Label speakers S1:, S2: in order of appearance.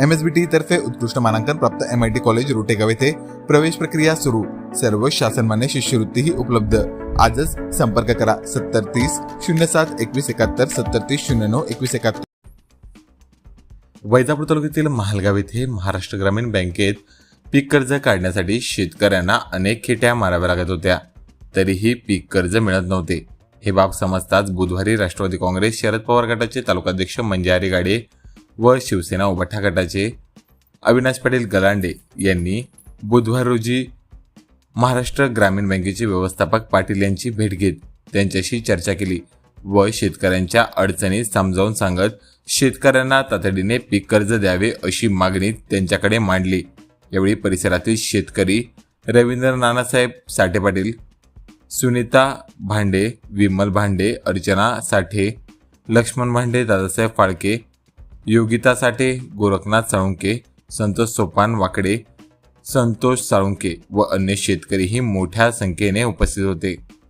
S1: M S बी T तर्फे उत्कृष्ट मानांकन प्राप्त M I T college Rotegaon येथे प्रवेश प्रक्रिया सुरू. सर्व शासनमान्य शिष्यवृत्तीही उपलब्ध. आजच संपर्क करा. सत्तर तीस शून्य सात एकवीस एकाहत्तर सत्तर तीस शून्य नऊ एकवीस एकाहत्तर.
S2: वैजापूर तालुक्यातील महालगाव येथे महाराष्ट्र ग्रामीण बँकेत पीक कर्ज काढण्यासाठी शेतकऱ्यांना अनेक खेट्या माराव्या लागत होत्या. तरीही पीक कर्ज मिळत नव्हते. हे बाब समजताच बुधवारी राष्ट्रवादी काँग्रेस शरद पवार गटाचे तालुकाध्यक्ष मंजारी गाडे व शिवसेना उभाठा गटाचे अविनाश पाटील गलांडे यांनी बुधवार रोजी महाराष्ट्र ग्रामीण बँकेचे व्यवस्थापक पाटील यांची भेट घेत त्यांच्याशी चर्चा केली व शेतकऱ्यांच्या अडचणी समजावून सांगत शेतकऱ्यांना तातडीने पीक कर्ज द्यावे अशी मागणी त्यांच्याकडे मांडली. यावेळी परिसरातील शेतकरी रवींद्र नानासाहेब साठे पाटील सुनीता भांडे विमल भांडे अर्चना साठे लक्ष्मण भांडे दादासाहेब फाळके योगिता साठे गोरखनाथ साळुंके संतोष सोपान वाकडे संतोष साळुंके व अन्य शेतकरीही मोठ्या संख्येने उपस्थित होते.